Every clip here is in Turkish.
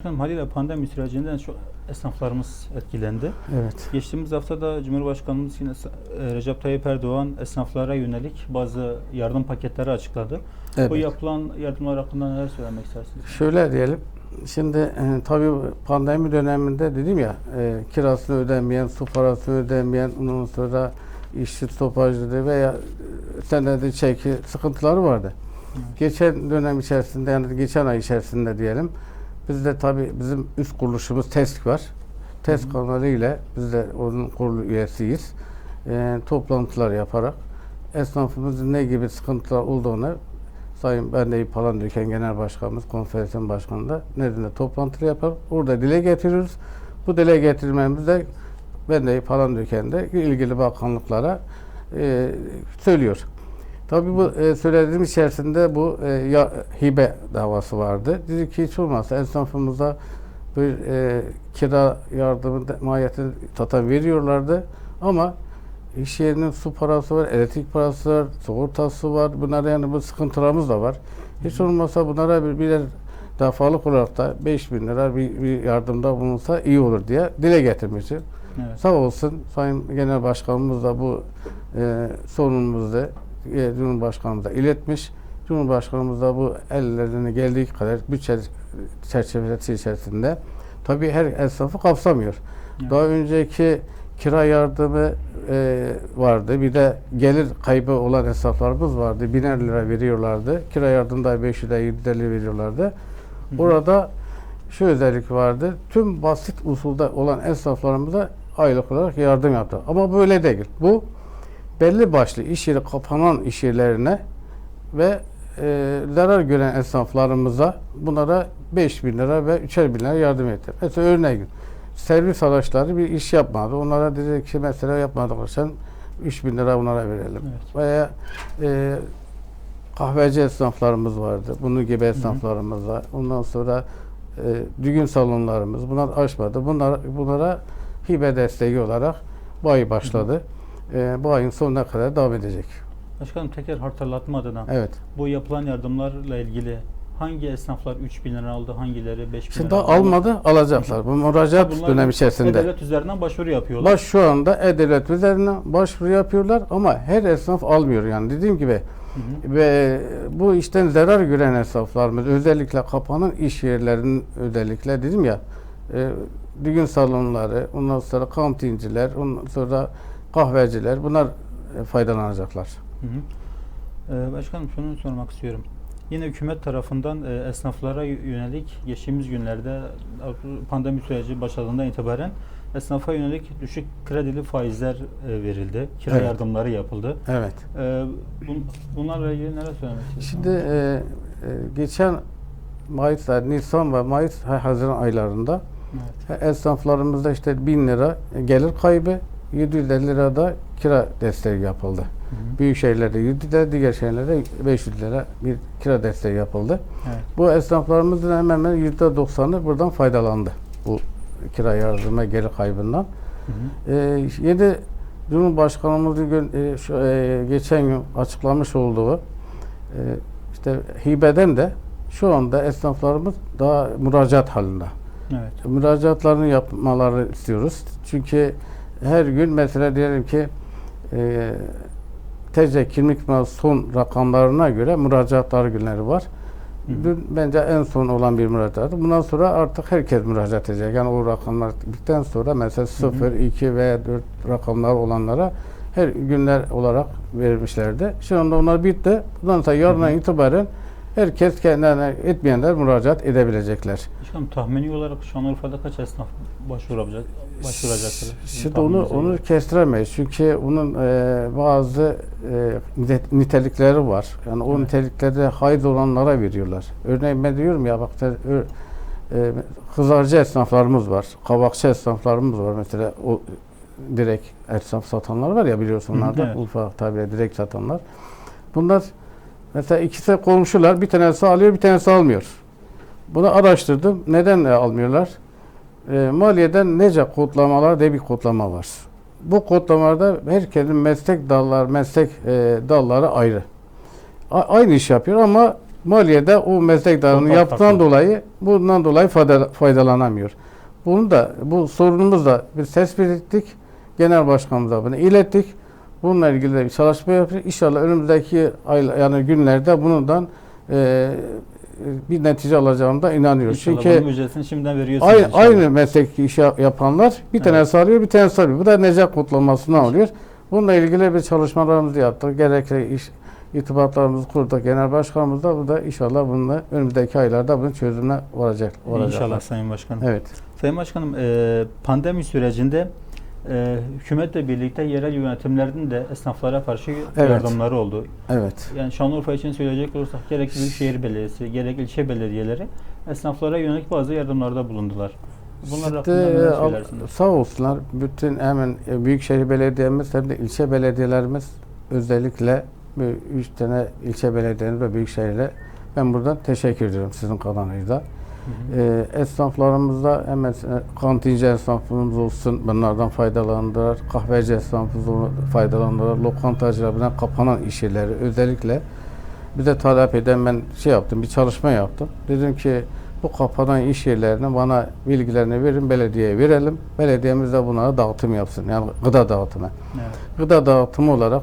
Efendim haliyle pandemi sürecinden çok esnaflarımız etkilendi. Evet. Geçtiğimiz hafta da Cumhurbaşkanımız yine e, Recep Tayyip Erdoğan esnaflara yönelik bazı yardım paketleri açıkladı. evet. Bu yapılan yardımlar hakkında neler söylemek istersiniz? Şöyle diyelim. Şimdi e, tabii pandemi döneminde dedim ya e, kirasını ödemeyen, su parasını ödemeyen, ondan sonra işçi stopajları veya e, senedi çeki sıkıntıları vardı. Evet. Geçen dönem içerisinde yani geçen ay içerisinde diyelim bizde tabii bizim üst kuruluşumuz TESK var. TESK kanalı ile biz de onun kurulu üyesiyiz. E, toplantılar yaparak esnafımızın ne gibi sıkıntılar olduğunu Sayın Bendeyi Palandöken Genel Başkanımız, konferansiyon başkanı da nedenle toplantı yapar. Orada dile getiriyoruz. Bu dile getirmemiz de Bendeyi Palandöken de ilgili bakanlıklara e, söylüyor. Tabii bu e, söylediğim içerisinde bu e, ya, hibe davası vardı. Dedi ki hiç olmazsa esnafımıza bir e, kira yardımı mahiyetini zaten veriyorlardı. Ama iş yerinin su parası var, elektrik parası var, sigortası var. Bunlar yani bu sıkıntılarımız da var. Hiç olmazsa bunlara bir birer defalık olarak da 5 bin lira bir, bir yardımda bulunsa iyi olur diye dile getirmiştir. Evet. Sağ olsun Sayın Genel Başkanımız da bu e, sorunumuzu e, Cumhurbaşkanımıza iletmiş. Cumhurbaşkanımız da bu ellerine geldiği kadar bütçe çerçevesi içerisinde tabii her esnafı kapsamıyor. Evet. Daha önceki kira yardımı e, vardı. Bir de gelir kaybı olan esnaflarımız vardı. Biner lira veriyorlardı. Kira yardımı da 500 lira 700 lira veriyorlardı. Hı hı. Orada şu özellik vardı. Tüm basit usulde olan esnaflarımıza aylık olarak yardım yaptı. Ama böyle değil. Bu belli başlı iş yeri kapanan iş yerlerine ve e, zarar gören esnaflarımıza bunlara 5 bin lira ve 3'er bin lira yardım etti. Mesela örneğin servis araçları bir iş yapmadı. Onlara dedi ki mesela yapmadık sen 3 bin lira onlara verelim. Evet. Veya e, kahveci esnaflarımız vardı. Bunun gibi esnaflarımız var. Ondan sonra e, düğün salonlarımız bunlar açmadı. Bunlar bunlara hibe desteği olarak bu ay başladı. E, bu ayın sonuna kadar devam edecek. Başkanım tekrar hatırlatma adına Evet. bu yapılan yardımlarla ilgili hangi esnaflar 3 bin lira aldı, hangileri 5 bin Şimdi lira aldı? almadı, alacaklar. Bu müracaat Bunlar dönemi içerisinde. E-Devlet üzerinden başvuru yapıyorlar. Baş şu anda E-Devlet üzerine başvuru yapıyorlar ama her esnaf almıyor yani dediğim gibi Hı hı. ve bu işten zarar gören esnaflarımız özellikle kapanan iş yerlerinin özellikle dedim ya e, düğün salonları, ondan sonra kantinciler, ondan sonra kahveciler bunlar e, faydalanacaklar. Hı hı. Ee, başkanım şunu sormak istiyorum. Yine hükümet tarafından e, esnaflara yönelik geçtiğimiz günlerde pandemi süreci başladığından itibaren esnafa yönelik düşük kredili faizler e, verildi. Kira Evet. yardımları yapıldı. Evet. E, bun- bunlarla ilgili neler söylemek istiyorsunuz? Şimdi e, e, geçen Mayıs, Nisan ve Mayıs Haziran aylarında Evet. esnaflarımızda işte 1000 lira gelir kaybı, 750 lira da kira desteği yapıldı. Hı hı. Büyük şehirlerde 100 lira, diğer şehirlerde 500 lira bir kira desteği yapıldı. Evet. Bu esnaflarımızın hemen hemen %90'ı buradan faydalandı. Bu kira yardımı geri kaybından. Hı hı. Ee, yeni Cumhurbaşkanımızın gün- e, şu, e, geçen gün açıklamış olduğu e, işte hibeden de şu anda esnaflarımız daha müracaat halinde. Evet. Müracaatlarını yapmaları istiyoruz. Çünkü her gün mesela diyelim ki e, TC kimlik son rakamlarına göre müracaatlar günleri var. Dün bence en son olan bir müracaat. Bundan sonra artık herkes müracaat edecek. Yani o rakamlar bittikten sonra mesela 0, 2 veya 4 rakamlar olanlara her günler olarak vermişlerdi. Şu anda onlar bitti. Bundan sonra yarından itibaren herkes kendine etmeyenler müracaat edebilecekler. Başkanım tahmini olarak Şanlıurfa'da kaç esnaf başvuracak, başvuracaktır? Şimdi onu onu kestiremeyiz. Çünkü onun e, bazı e, nite- nitelikleri var. Yani o Evet. niteliklerde hayır olanlara veriyorlar. Örneğin ben diyorum ya bak e, kızarcı esnaflarımız var. Kabakçı esnaflarımız var. Mesela o direkt esnaf satanlar var ya biliyorsun onlar da evet. ufak tabirle direkt satanlar. Bunlar mesela ikisi komşular bir tanesi alıyor bir tanesi almıyor. Bunu araştırdım. Neden e, almıyorlar? E, maliyeden nece kodlamalar diye bir kodlama var. Bu kodlamalarda herkesin meslek dallar, meslek e, dalları ayrı. A- aynı iş yapıyor ama Maliyede o meslek dalını yaptığından dolayı bundan dolayı fayda- faydalanamıyor. Bunu da bu sorunumuz da biz tespit ettik. Genel başkanımıza bunu ilettik. Bununla ilgili de bir çalışma yapıyoruz. İnşallah önümüzdeki ay yani günlerde bundan e, bir netice alacağımıza inanıyoruz. İnşallah Çünkü bunun ücretini şimdiden veriyorsunuz. Aynı, inşallah. aynı meslek işi yapanlar bir tane Evet. sarıyor, bir tane sarıyor. Bu da Necak kutlamasına oluyor. Bununla ilgili bir çalışmalarımızı yaptık. Gerekli iş irtibatlarımızı kurduk. Genel başkanımız da bu da inşallah bununla önümüzdeki aylarda bunun çözümüne varacak. varacaklar. İnşallah Sayın Başkanım. Evet. Sayın Başkanım, e, pandemi sürecinde e, hükümetle birlikte yerel yönetimlerin de esnaflara karşı Evet. yardımları oldu. Evet. Yani Şanlıurfa için söyleyecek olursak gerek Büyükşehir Belediyesi, gerek ilçe belediyeleri esnaflara yönelik bazı yardımlarda bulundular. Bunlar İşte, hakkında e, söylersiniz? sağ olsunlar. Bütün hemen e, Büyükşehir Belediye'miz hem de ilçe belediyelerimiz özellikle bu üç tane ilçe belediyemiz ve büyükşehirle ben buradan teşekkür ediyorum sizin kanalınızda. Hı. E, esnaflarımızda hemen e, kantinci esnafımız olsun bunlardan faydalandılar. Kahveci esnafımız faydalandılar. Lokantacılar bunlar kapanan iş yerleri özellikle bize talep eden ben şey yaptım bir çalışma yaptım. Dedim ki bu kapanan iş yerlerini bana bilgilerini verin belediyeye verelim. Belediyemiz de bunlara dağıtım yapsın. Yani gıda dağıtımı. Evet. Gıda dağıtımı olarak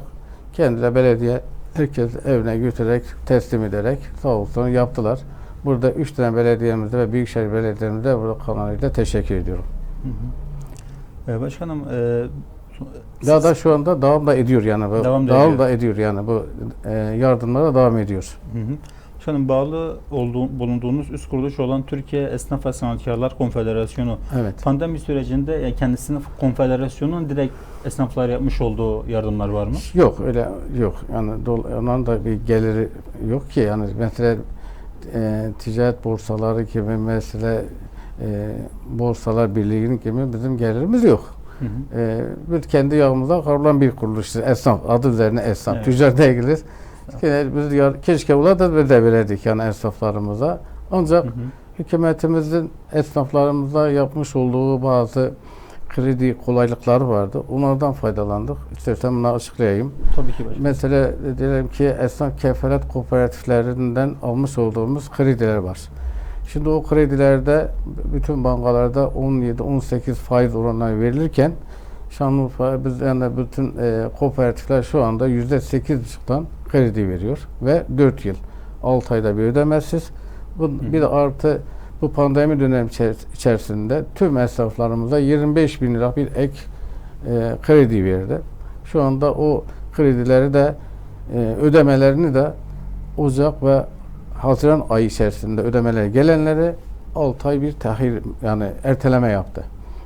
kendileri belediye herkes evine götürerek teslim ederek sağ olsun yaptılar. Burada üç tane belediyemizde ve Büyükşehir Belediye'mizde burada kanalıyla teşekkür ediyorum. Hı hı. E, başkanım, e, Daha da şu anda devam da ediyor yani. Bu, Devam da devam ediyor. da ediyor yani bu e, yardımlara devam ediyor. Hı hı. Başkanım bağlı olduğu, bulunduğunuz üst kuruluş olan Türkiye Esnaf ve Sanatkarlar Konfederasyonu Evet. pandemi sürecinde yani kendisinin konfederasyonun direkt esnaflar yapmış olduğu yardımlar var mı? Yok öyle yok. Yani onların da bir geliri yok ki yani mesela e, ticaret borsaları gibi mesela e, borsalar birliğinin gibi bizim gelirimiz yok. Hı hı. E, biz kendi yağımızdan kavrulan bir kuruluş. Esnaf adı üzerine esnaf. Evet. Tüccar değiliz. Yine Biz yar- keşke ula da biz de verirdik yani esnaflarımıza. Ancak Hı hı. hükümetimizin esnaflarımıza yapmış olduğu bazı kredi kolaylıkları vardı. Onlardan faydalandık. İstersen bunu açıklayayım. Tabii ki başkanım. Mesela diyelim ki esnaf kefalet kooperatiflerinden almış olduğumuz krediler var. Şimdi o kredilerde bütün bankalarda 17-18 faiz oranları verilirken Şanlıurfa biz yani bütün e, kooperatifler şu anda %8,5'tan kredi veriyor ve 4 yıl 6 ayda bir ödemesiz. Bu, bir artı bu pandemi dönemi içer- içerisinde tüm esnaflarımıza 25 bin lira bir ek e, kredi verdi. Şu anda o kredileri de e, ödemelerini de Ocak ve Haziran ayı içerisinde ödemeler gelenleri 6 ay bir tahir yani erteleme yaptı.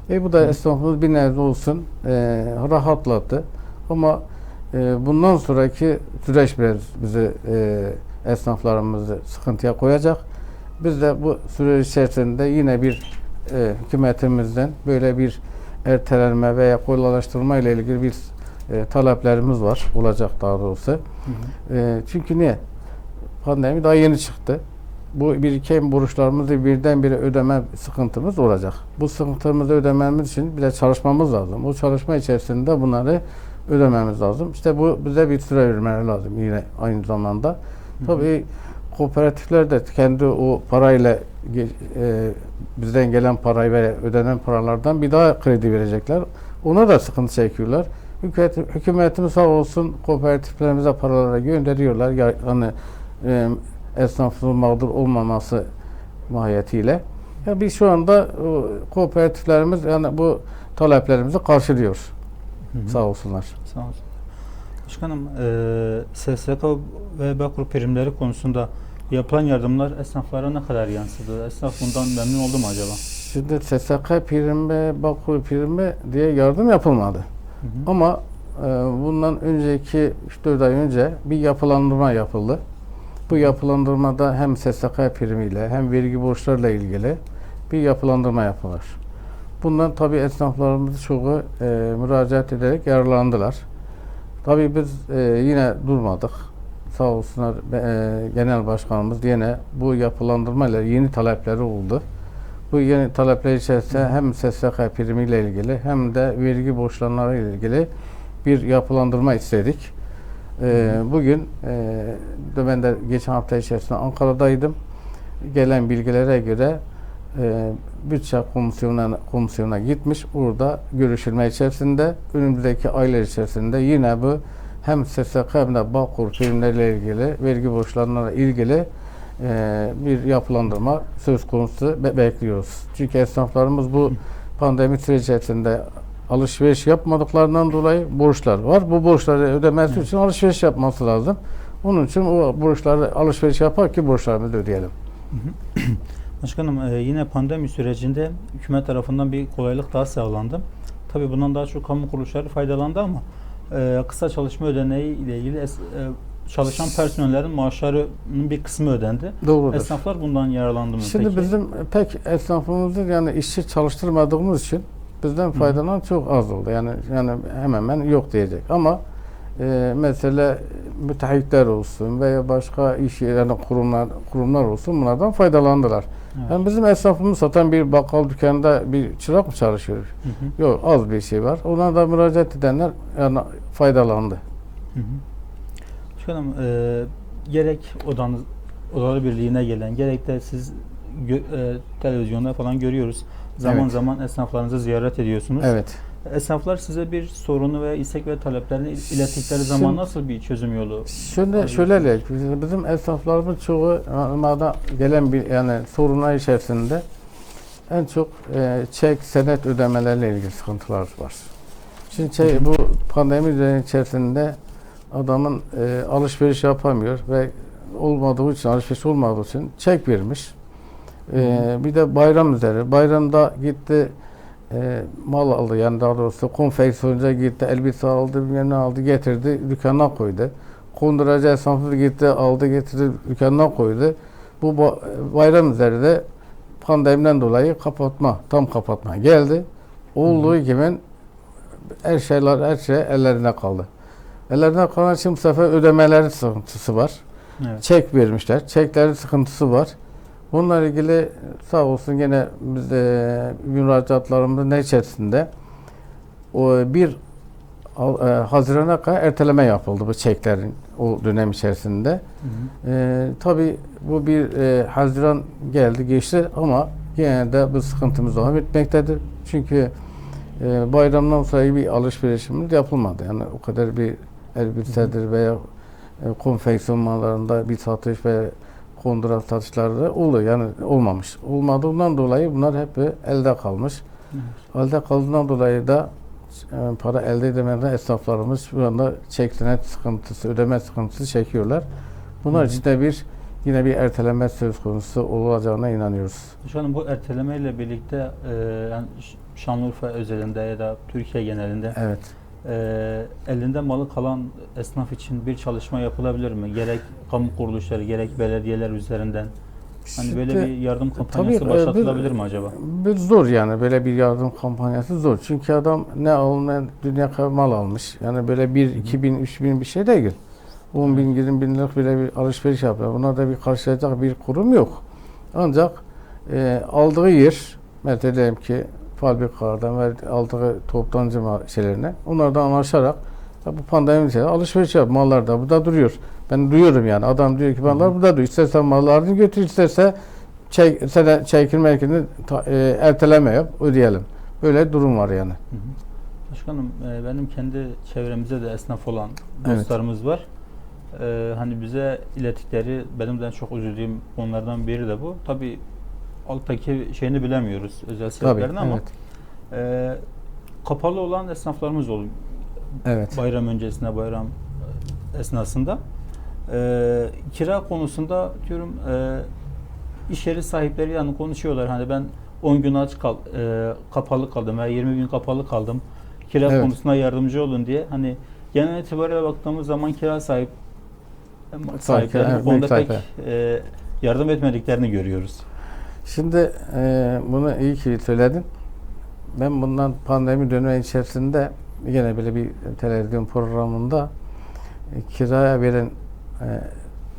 E bu da esnafımız bir nebze olsun e, rahatlattı. Ama e, bundan sonraki süreç biraz bizi e, esnaflarımızı sıkıntıya koyacak. Biz de bu süreç içerisinde yine bir e, hükümetimizden böyle bir ertelenme veya kolaylaştırma ile ilgili bir e, taleplerimiz var. Olacak daha doğrusu. Hı hı. E, çünkü niye? Pandemi daha yeni çıktı. Bu biriken borçlarımızı birdenbire ödeme sıkıntımız olacak. Bu sıkıntımızı ödememiz için bir de çalışmamız lazım. O çalışma içerisinde bunları ödememiz lazım. İşte bu bize bir süre vermeleri lazım yine aynı zamanda. hı. Tabii kooperatifler de kendi o parayla e, bizden gelen parayı ve ödenen paralardan bir daha kredi verecekler. Ona da sıkıntı çekiyorlar. Hükümet, hükümetimiz sağ olsun kooperatiflerimize paraları gönderiyorlar. Ya, hani e, esnafın mağdur olmaması mahiyetiyle. Ya biz şu anda o, kooperatiflerimiz yani bu taleplerimizi karşılıyor. Hı hı. Sağ olsunlar. Sağ olsun. Başkanım, e, SSK ve Bağkur primleri konusunda yapılan yardımlar esnaflara ne kadar yansıdı? Esnaf bundan memnun oldu mu acaba? Şimdi SSK primi, Bakır primi diye yardım yapılmadı. Hı hı. Ama e, bundan önceki 3-4 ay önce bir yapılandırma yapıldı. Bu yapılandırmada hem SSK primiyle hem vergi borçlarıyla ilgili bir yapılandırma yapılır. Bundan tabii esnaflarımız çoğu e, müracaat ederek yararlandılar. Tabii biz e, yine durmadık. Sağ olsunlar e, genel başkanımız yine bu yapılandırmayla yeni talepleri oldu. Bu yeni talepler içerisinde hem SSK primiyle ilgili hem de vergi borçlanmaları ile ilgili bir yapılandırma istedik. Ee, bugün e, ben de geçen hafta içerisinde Ankara'daydım. Gelen bilgilere göre e, bütçe komisyonuna, komisyona gitmiş. Orada görüşülme içerisinde önümüzdeki aylar içerisinde yine bu hem SSK hem de Bağkur primleriyle ilgili, vergi borçlarına ilgili e, bir yapılandırma söz konusu be- bekliyoruz. Çünkü esnaflarımız bu pandemi süreci içerisinde alışveriş yapmadıklarından dolayı borçlar var. Bu borçları ödemesi için alışveriş yapması lazım. Onun için o borçları alışveriş yapar ki borçlarımızı ödeyelim. Başkanım e, yine pandemi sürecinde hükümet tarafından bir kolaylık daha sağlandı. Tabii bundan daha çok kamu kuruluşları faydalandı ama e, kısa çalışma ödeneği ile ilgili es- e, çalışan personellerin maaşlarının bir kısmı ödendi. Doğrudur. Esnaflar bundan yararlandı mı Şimdi peki? bizim pek esnafımızın yani işçi çalıştırmadığımız için bizden faydalanan çok az oldu. Yani yani hemen hemen yok diyecek. Ama e, mesela müteahhitler olsun veya başka iş yani kurumlar kurumlar olsun bunlardan faydalandılar. Evet. Yani bizim esnafımız satan bir bakkal dükkanında bir çırak mı çalışıyor? Hı hı, Yok az bir şey var. Ona da müracaat edenler yani faydalandı. hı hı. Başkanım e, gerek odanız odalar birliğine gelen gerek de siz gö- e, televizyonda falan görüyoruz. Zaman Evet. zaman esnaflarınızı ziyaret ediyorsunuz. Evet. Esnaflar size bir sorunu ve istek ve taleplerini ilettikleri zaman Şimdi- nasıl bir çözüm yolu? Şöyle de, bizim- esnaflarımız çoğu normalde gelen bir yani sorunlar içerisinde en çok e, çek senet ödemelerle ilgili sıkıntılar var. Şimdi çek- bu pandemi dönemi içerisinde adamın e, alışveriş yapamıyor ve olmadığı için alışveriş olmadığı için çek vermiş. E, bir de bayram üzeri. Bayramda gitti e, mal aldı yani daha doğrusu konfeksiyonca gitti elbise aldı bilmem ne aldı getirdi dükkanına koydu. Konduracı esnafı gitti aldı getirdi dükkanına koydu. Bu ba- bayram üzeri de pandemiden dolayı kapatma tam kapatma geldi. Olduğu gibi her şeyler her şey ellerine kaldı. Ellerine kalan için bu sefer ödemelerin sıkıntısı var. Evet. Çek vermişler. Çeklerin sıkıntısı var. Bununla ilgili sağ olsun gene biz de müracaatlarımızın ne içerisinde o bir e, Haziran'a kadar erteleme yapıldı bu çeklerin o dönem içerisinde. Hı hı. E, tabii bu bir e, Haziran geldi geçti ama yine de bu sıkıntımız devam etmektedir. Çünkü e, bayramdan sonra bir alışverişimiz yapılmadı. Yani o kadar bir elbisedir veya e, konfeksiyon mallarında bir satış ve kondura satışları da oluyor. Yani olmamış. Olmadığından dolayı bunlar hep elde kalmış. Evet. Elde kaldığından dolayı da e, para elde edemeden esnaflarımız şu anda çek senet sıkıntısı, ödeme sıkıntısı çekiyorlar. Bunlar için de bir yine bir erteleme söz konusu olacağına inanıyoruz. Başkanım bu erteleme ile birlikte e, yani Şanlıurfa özelinde ya da Türkiye genelinde Evet. e, elinde malı kalan esnaf için bir çalışma yapılabilir mi? Gerek kamu kuruluşları gerek belediyeler üzerinden. Hani böyle bir yardım kampanyası Tabii, e, başlatılabilir bir- mi acaba? Bir zor yani böyle bir yardım kampanyası zor. Çünkü adam ne almayan dünya kadar mal almış. Yani böyle bir, iki bin, üç bin bir şey değil. 10 bin, 20 bin liralık bile bir alışveriş yapıyor. Buna da bir karşılayacak bir kurum yok. Ancak e, aldığı yer, mesela diyelim ki fabrikalardan ve aldığı toptancı şeylerine onlardan anlaşarak ya bu pandemi içerisinde alışveriş yap. Mallar da burada duruyor. Ben duyuyorum yani. Adam diyor ki mallar burada duruyor. İstersen mallarını götür, isterse çek, sene çekilme erkini ta- e, erteleme yap, ödeyelim. Böyle durum var yani. Hı hı. Başkanım e, benim kendi çevremizde de esnaf olan Evet. dostlarımız var. E, hani bize ilettikleri benim de çok üzüldüğüm konulardan biri de bu. Tabii alttaki şeyini bilemiyoruz özel Tabii. sebeplerini ama evet. e, kapalı olan esnaflarımız oluyor. Evet. Bayram öncesinde, bayram esnasında. E, kira konusunda diyorum e, iş yeri sahipleri yani konuşuyorlar. Hani ben 10 gün aç kal, e, kapalı kaldım veya 20 gün kapalı kaldım. Kira Evet. konusunda yardımcı olun diye. Hani genel itibariyle baktığımız zaman kira sahip sahipleri bu konuda pek e, yardım etmediklerini görüyoruz. Şimdi e, bunu iyi ki söyledin. Ben bundan pandemi dönemi içerisinde yine böyle bir televizyon programında e, kiraya veren e,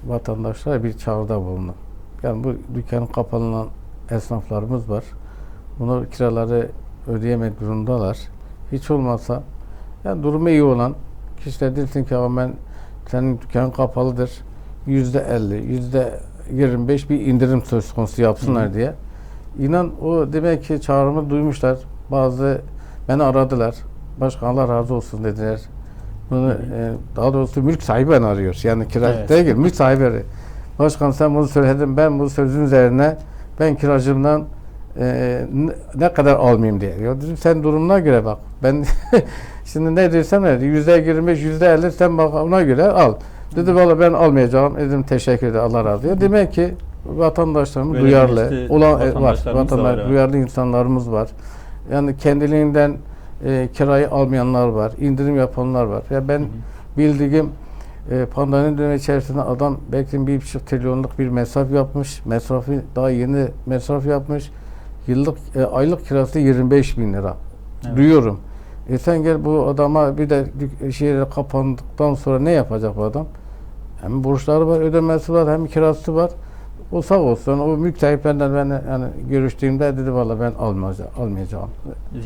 vatandaşlara bir çağrıda bulundum. Yani bu dükkanın kapanan esnaflarımız var. Bunu kiraları ödeyemek durumdalar. Hiç olmazsa yani durumu iyi olan kişiler desin ki "Ama ben senin dükkanın kapalıdır. Yüzde elli, yüzde yirmi beş bir indirim söz konusu yapsınlar Hı diye. İnan o demek ki çağrımı duymuşlar. Bazı beni aradılar. Başkan Allah razı olsun dediler. Bunu Hı e, daha doğrusu mülk sahibi beni arıyor. Yani kira Evet. değil, mülk sahibi arıyor. Başkan sen bunu söyledin. Ben bu sözün üzerine ben kiracımdan e, ne- kadar almayayım diye. Ya dedim sen durumuna göre bak. Ben şimdi ne diyorsam ne yüzde yirmi beş, yüzde elli sen bak ona göre al. Dedi valla ben almayacağım. Dedim teşekkür ederim Allah razı olsun. Demek ki vatandaşlarımız Böyle duyarlı. bilinçli Olan e, var. Vatandaş, var, duyarlı insanlarımız var. Yani kendiliğinden e, kirayı almayanlar var. indirim yapanlar var. Ya ben Hı hı. bildiğim e, pandemi dönemi içerisinde adam belki bir buçuk trilyonluk bir mesraf yapmış. Mesrafı daha yeni mesraf yapmış. Yıllık e, aylık kirası 25 bin lira. Evet. Duyuyorum. E sen gel bu adama bir de şehir kapandıktan sonra ne yapacak bu adam? Hem borçları var, ödemesi var, hem kirası var. O sağ olsun. O mülk sahiplerinden ben yani görüştüğümde dedi valla ben almayacağım. almayacağım.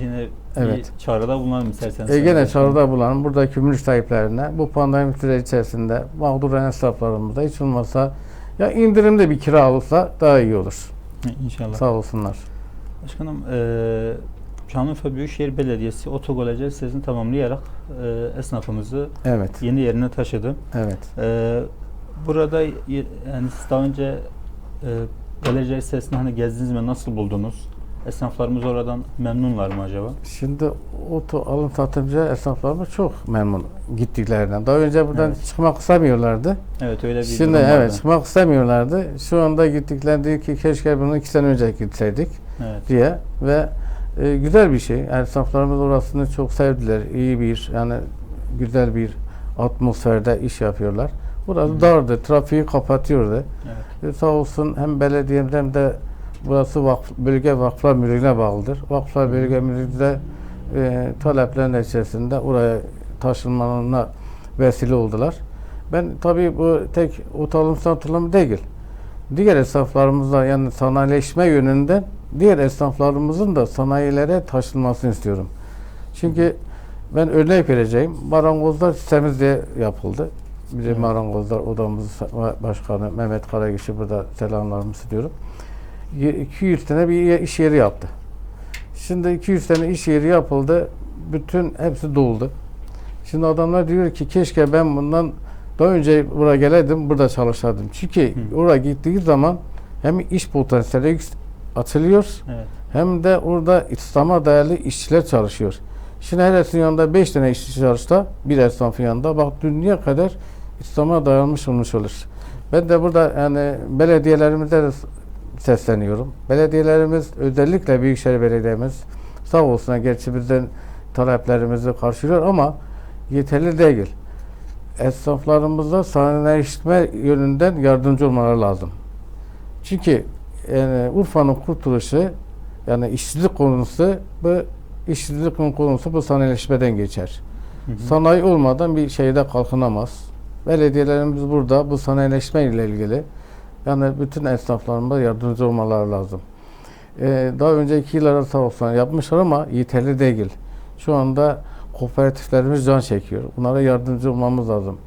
Yine Evet. bir çağrıda bulunalım isterseniz. E Başkanım. çağrıda bulalım. Buradaki mülk sahiplerine bu pandemi süreci içerisinde mağdur esnaflarımızda hiç olmazsa ya indirimde bir kira olsa daha iyi olur. İnşallah. Sağ olsunlar. Başkanım, e, Şanlıurfa Büyükşehir Belediyesi otogolajı sitesini tamamlayarak e, esnafımızı Evet. yeni yerine taşıdı. Evet. E, burada yani siz daha önce e, galerici sitesini hani gezdiniz mi? Nasıl buldunuz? Esnaflarımız oradan memnunlar mı acaba? Şimdi oto alım satımcı esnaflarımız çok memnun gittiklerinden. Daha önce buradan Evet. çıkmak istemiyorlardı. Evet öyle bir Şimdi durum evet vardı. çıkmak istemiyorlardı. Şu anda gittiklerinde ki keşke bunu iki sene önce gitseydik Evet. diye ve e, güzel bir şey. esnaflarımız orasını çok sevdiler. İyi bir yani güzel bir atmosferde iş yapıyorlar. Burası Hı. dardı. Trafiği kapatıyordu. Evet. E, sağ olsun hem belediyemiz hem de burası vakf, bölge vakıflar müdürlüğüne bağlıdır. Vakıflar bölge müdürlüğü de e, taleplerin içerisinde oraya taşınmalarına vesile oldular. Ben tabii bu tek otalım satılım değil. Diğer esnaflarımızla yani sanayileşme yönünden diğer esnaflarımızın da sanayilere taşınmasını istiyorum. Çünkü ben örnek vereceğim. Marangozlar sistemimiz diye yapıldı. Bizim Evet. marangozlar odamız başkanı Mehmet Karagiş'i burada selamlarımı sunuyorum. Y- 200 tane bir iş yeri yaptı. Şimdi 200 tane iş yeri yapıldı. Bütün hepsi doldu. Şimdi adamlar diyor ki keşke ben bundan daha önce buraya geleydim, burada çalışırdım. Çünkü Hı. oraya gittiği zaman hem iş potansiyeli açılıyor Evet. hem de orada İslam'a dayalı işçiler çalışıyor. Şimdi her esnafın yanında 5 tane işçi çalışsa bir esnafın yanında bak dünya kadar İslam'a dayanmış olmuş olur. Ben de burada yani belediyelerimize de sesleniyorum. Belediyelerimiz özellikle Büyükşehir Belediye'miz sağ olsun gerçi bizden taleplerimizi karşılıyor ama yeterli değil. Esnaflarımıza sanayileşme yönünden yardımcı olmaları lazım. Çünkü yani Urfa'nın kurtuluşu yani işsizlik konusu bu işsizlik konusu bu sanayileşmeden geçer. Hı hı. Sanayi olmadan bir şeyde kalkınamaz. Belediyelerimiz burada bu sanayileşme ile ilgili yani bütün esnaflarımıza yardımcı olmaları lazım. Ee, daha önceki yıllarda sağ olsunlar yapmışlar ama yeterli değil. Şu anda kooperatiflerimiz can çekiyor. Bunlara yardımcı olmamız lazım.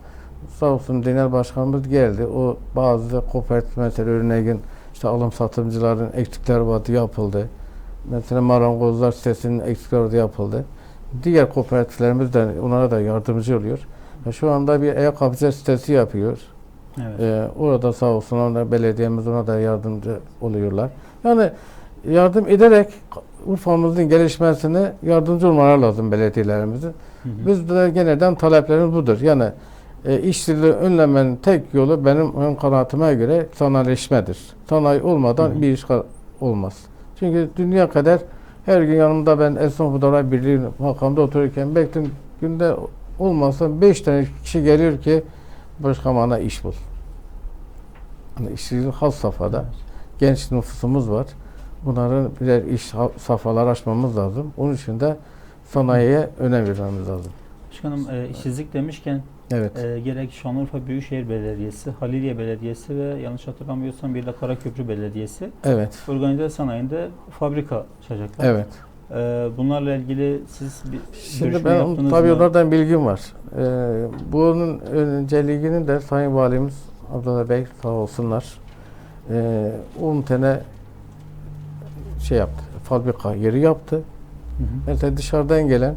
Sağ olsun genel başkanımız geldi. O bazı kooperatif mesela örneğin işte alım satımcıların eksikleri vardı yapıldı. Mesela marangozlar sitesinin eksikleri vardı yapıldı. Diğer kooperatiflerimiz de onlara da yardımcı oluyor. Ya Şu anda bir ayakkabıcı sitesi yapıyor. Evet. Ee, orada sağ olsun ona belediyemiz ona da yardımcı oluyorlar. Yani yardım ederek Urfa'mızın gelişmesine yardımcı olmaları lazım hı. Biz de genelden taleplerimiz budur. Yani e, işsizliği önlemenin tek yolu benim ön kanaatime göre sanayileşmedir. Sanayi olmadan Hı bir iş olmaz. Çünkü dünya kadar her gün yanımda ben Esnaf Odalar Birliği makamda otururken bekledim günde olmazsa 5 tane kişi geliyor ki başka bana iş bul. Yani işsizlik has safhada. Genç nüfusumuz var. Bunların birer iş ha- safhaları açmamız lazım. Onun için de sanayiye önem vermemiz lazım. Başkanım e, işsizlik demişken Evet. e, gerek Şanlıurfa Büyükşehir Belediyesi, Haliliye Belediyesi ve yanlış hatırlamıyorsam bir de Karaköprü Belediyesi Evet. organize sanayinde fabrika açacaklar. Evet. Ee, bunlarla ilgili siz bir Şimdi ben tabii mı? onlardan bilgim var. Ee, bunun önceliğini de Sayın Valimiz Abdullah Bey sağ olsunlar. Ee, 10 tane şey yaptı. Fabrika yeri yaptı. Hı hı. Mesela dışarıdan gelen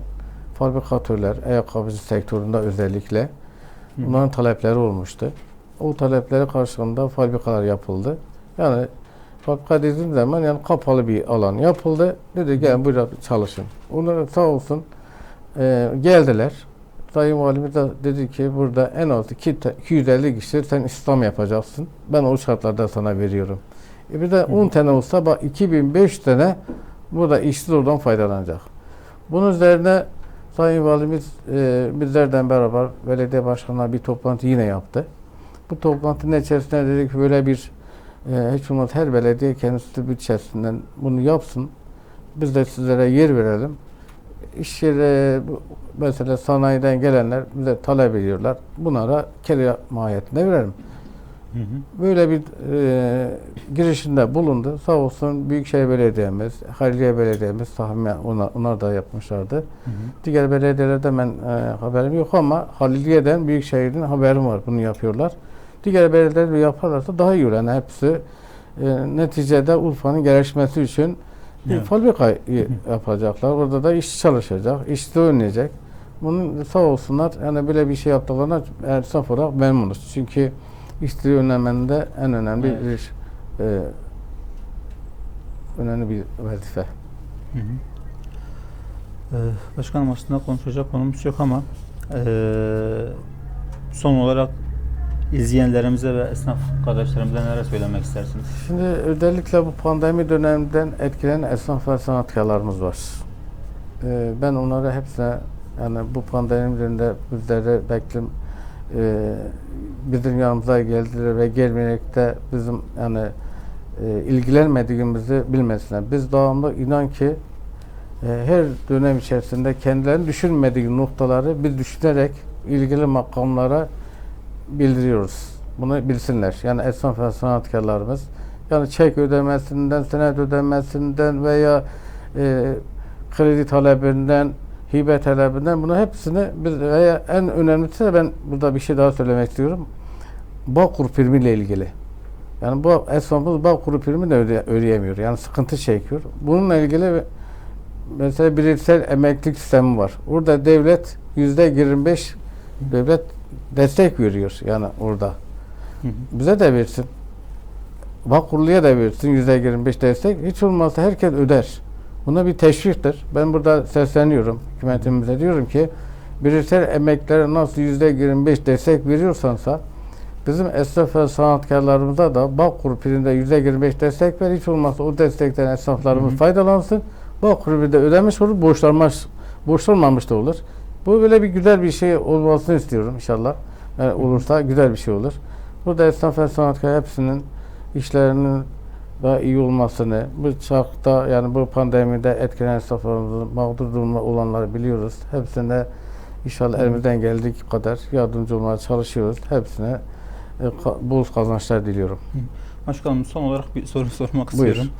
fabrikatörler, ayakkabıcı sektöründe özellikle. Bunların talepleri olmuştu. O talepleri karşılığında fabrikalar yapıldı. Yani fabrika dediğim zaman yani kapalı bir alan yapıldı. Dedi gel burada çalışın. Onlar sağ olsun e, geldiler. Sayın Valimiz de dedi ki burada en az iki te- 250 kişi sen İslam yapacaksın. Ben o şartlarda sana veriyorum. E bir de 10 tane olsa bak 2005 tane burada işsiz oradan faydalanacak. Bunun üzerine Sayın Valimiz e, bizlerden beraber belediye başkanına bir toplantı yine yaptı. Bu toplantının içerisinde dedik böyle bir e, hiç olmaz her belediye kendisi bütçesinden bunu yapsın. Biz de sizlere yer verelim. İş yeri mesela sanayiden gelenler bize talep ediyorlar. Bunlara kere mahiyetinde verelim. Hı hı. Böyle bir e, girişinde bulundu. Sağ olsun Büyükşehir Belediye'miz, Haliliye Belediye'miz tahmin onlar, onlar da yapmışlardı. Hı hı. Diğer belediyelerde ben e, haberim yok ama Haliliye'den Büyükşehir'in haberim var. Bunu yapıyorlar. Diğer belediyeler yaparlarsa daha iyi olur. Yani hepsi e, neticede Urfa'nın gelişmesi için bir Evet. fabrika yapacaklar. Orada da iş çalışacak, işte oynayacak. Bunun sağ olsunlar yani böyle bir şey yaptıklarına esnaf olarak memnunuz. Çünkü işleri önlemende en önemli Evet. bir e, önemli bir vazife. Hı hı. Ee, başkanım aslında konuşacak konumuz yok ama eee, son olarak izleyenlerimize ve esnaf kardeşlerimize neler söylemek istersiniz? Şimdi özellikle bu pandemi döneminden etkilenen esnaf ve sanatkarlarımız var. Ee, ben onlara hepsine yani bu pandemi döneminde bizleri beklim e, bizim yanımıza geldiler ve gelmeyerek de bizim yani e, ilgilenmediğimizi bilmesinler. Biz devamlı inan ki e, her dönem içerisinde kendilerini düşünmediği noktaları biz düşünerek ilgili makamlara bildiriyoruz. Bunu bilsinler. Yani esnaf ve sanatkarlarımız. Yani çek ödemesinden, senet ödemesinden veya e, kredi talebinden, hibe talebinden bunu hepsini biz veya en önemlisi de ben burada bir şey daha söylemek istiyorum. Bağkur primi ile ilgili. Yani bu esnafımız Bağkur primi de öde, ödeyemiyor. Yani sıkıntı çekiyor. Bununla ilgili mesela bireysel emeklilik sistemi var. Orada devlet yüzde 25 devlet destek veriyor yani orada. Hı hı. Bize de versin. Vakurluya da versin yüzde 25 destek. Hiç olmazsa herkes öder. Buna bir teşviktir. Ben burada sesleniyorum hükümetimize diyorum ki bireysel emeklere nasıl yüzde 25 destek veriyorsansa bizim esnaf ve sanatkarlarımıza da Bağkur priminde yüzde 25 destek ver. Hiç olmazsa o destekten esnaflarımız Hı hı. faydalansın. Bağkur bir de ödemiş olur, borçlanmaz, borçlanmamış da olur. Bu böyle bir güzel bir şey olmasını istiyorum inşallah. Yani olursa güzel bir şey olur. Burada esnaf ve sanatkar hepsinin işlerinin daha iyi olmasını, bu çağda yani bu pandemide etkilenen esnaflarımızın mağdur durumda olanları biliyoruz. Hepsine inşallah Hı. elimizden geldiği kadar yardımcı olmaya çalışıyoruz. Hepsine e, bol kazançlar diliyorum. Başkanım son olarak bir soru sormak Buyur. istiyorum.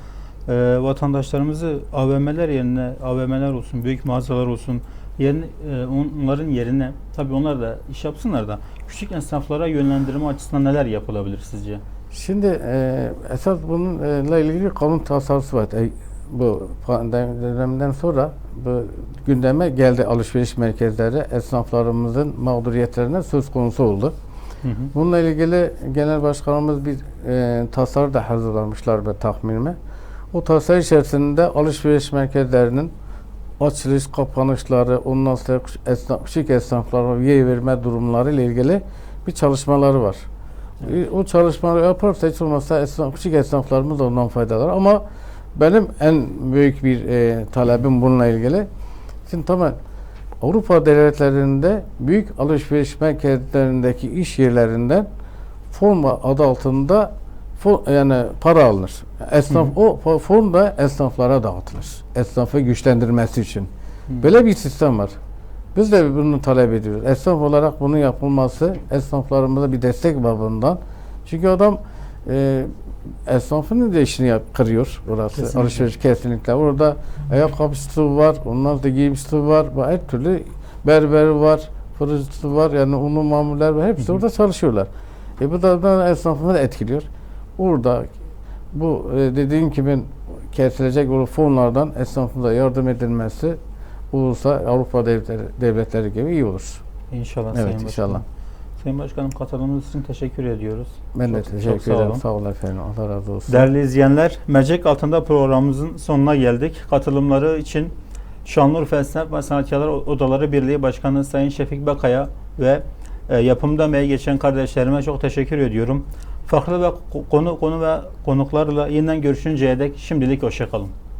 Ee, vatandaşlarımızı AVM'ler yerine AVM'ler olsun, büyük mağazalar olsun yerine, e, onların yerine tabii onlar da iş yapsınlar da küçük esnaflara yönlendirme açısından neler yapılabilir sizce? Şimdi e, esas bununla ilgili kanun tasarrufu var. E, bu pandemi döneminden sonra bu gündeme geldi alışveriş merkezleri esnaflarımızın mağduriyetlerine söz konusu oldu. Hı hı. Bununla ilgili genel başkanımız bir e, tasarı da hazırlamışlar ve tahminime. O tasarı içerisinde alışveriş merkezlerinin açılış, kapanışları, ondan sonra esnaf, küçük esnaflara üye verme durumları ile ilgili bir çalışmaları var. E, O çalışmaları yaparsa hiç olmazsa esnaf, küçük esnaflarımız da ondan faydalanır. Ama benim en büyük bir e, talebim bununla ilgili. Şimdi tamam Avrupa devletlerinde büyük alışveriş merkezlerindeki iş yerlerinden forma adı altında fo- yani para alınır. Esnaf Hı o fo- form da esnaflara dağıtılır. Esnafı güçlendirmesi için. Hı. Böyle bir sistem var. Biz de bunu talep ediyoruz. Esnaf olarak bunun yapılması esnaflarımıza bir destek babından. Çünkü adam e, esnafının da işini yap, kırıyor burası. Kesinlikle. Alışveriş kesinlikle. Orada ayakkabı stoğu var, ondan da giyim stoğu var. Her türlü berberi var, fırıncısı var. Yani unlu mamuller var. Hepsi Hı hı. orada çalışıyorlar. E bu da, esnafını da etkiliyor. Orada bu e, dediğin gibi kesilecek olan fonlardan esnafımıza yardım edilmesi olursa Avrupa devletleri, devletleri gibi iyi olur. İnşallah Evet, Sayın Başkanım. inşallah. Sayın Başkanım katıldığınız için teşekkür ediyoruz. Ben de Çok- teşekkür çok sağ ederim. olun. Sağ olun efendim. Allah razı olsun. Değerli izleyenler, Mercek Altında programımızın sonuna geldik. Katılımları için Şanlıurfa Esnaf ve Sanatkarlar Odaları Birliği Başkanı Sayın Şefik Bakaya ve e, yapımda emeği geçen kardeşlerime çok teşekkür ediyorum. Farklı ve konu konu ve konuklarla yeniden görüşünceye dek şimdilik hoşçakalın.